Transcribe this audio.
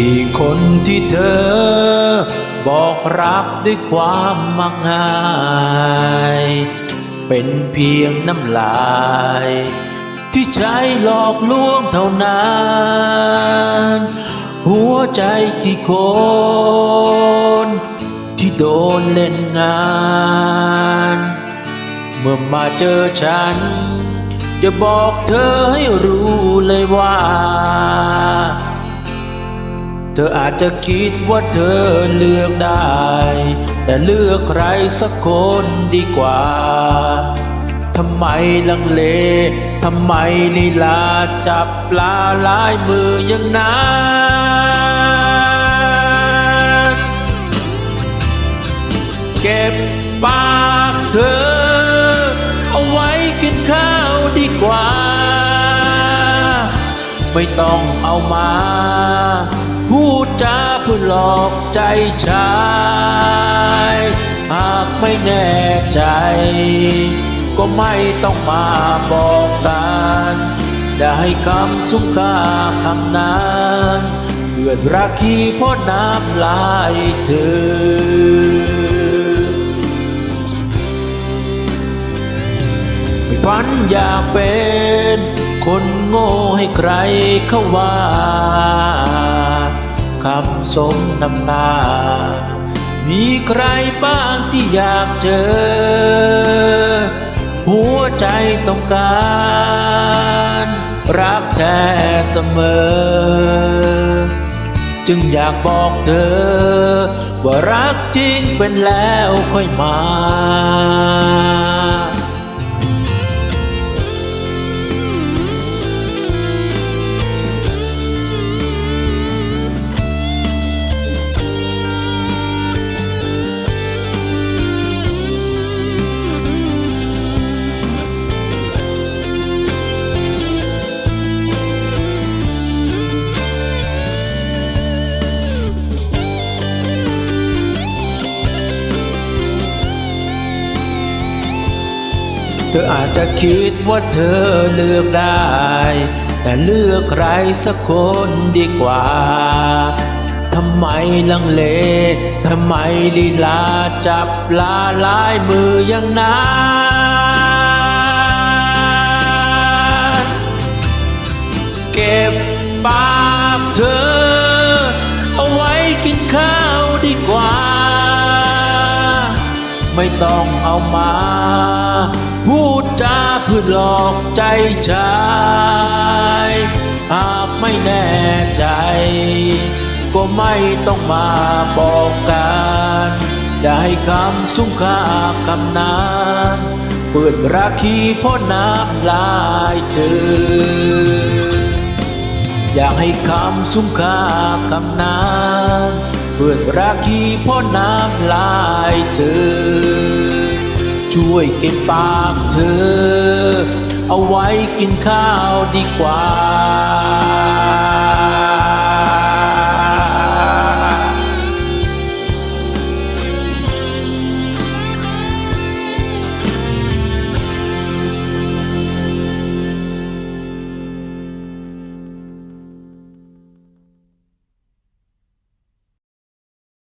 กี่คนที่เธอ บอกรักด้วยความมักง่าย เป็นเพียงน้ำลาย ที่ใจหลอกลวงเท่านั้น หัวใจกี่คน ที่โดนเล่นงาน เมื่อมาเจอฉัน จะบอกเธอให้รู้เลยว่า ธออาจจะคิดว่าเธอเลือกได้ แต่เลือกใครสักคนดีกว่า ทำไมลังเล ทำไมลีลาจับปลาลายมืออย่างนั้นเก็บปากเธอ เอาไว้กินข้าวดีกว่า ไม่ต้องเอามา พูดจาเพื่อหลอกใจชายหากไม่แน่ใจ ก็ไม่ต้องมาบอกกันได้คำชุกคาคำนั้นเพื่อนรักขี้พ่อน้ำลายเธอฝันอยากเป็น คนโง่ให้ใครเขาว่า คำสมนำหน้า มีใครบ้างที่อยากเจอ หัวใจต้องการ รักแท้เสมอ จึงอยากบอกเธอ ว่ารักจริงเป็นแล้วค่อยมา เธออาจจะคิดว่าเธอเลือกได้ แต่เลือกใครสักคนดีกว่าทำไมลังเลทำไมลีลาจับปลาลายมืออย่างนั้นเก็บปากเธอ เอาไว้กินข้าวดีกว่า ไม่ต้องเอามา พูดจาเพื่อหลอกใจชายหากไม่แน่ใจ ก็ไม่ต้องมาบอกกันได้คำสุ้งค่าคำนั้นเปิดราคีพ่อน้ำลายเธอ อยากให้คำสุ้มค่าคำน้ำเพื่อนรักที่พ่อน้ำลายเธอ ช่วยเก็บปากเธอ เอาไว้กินข้าวดีกว่า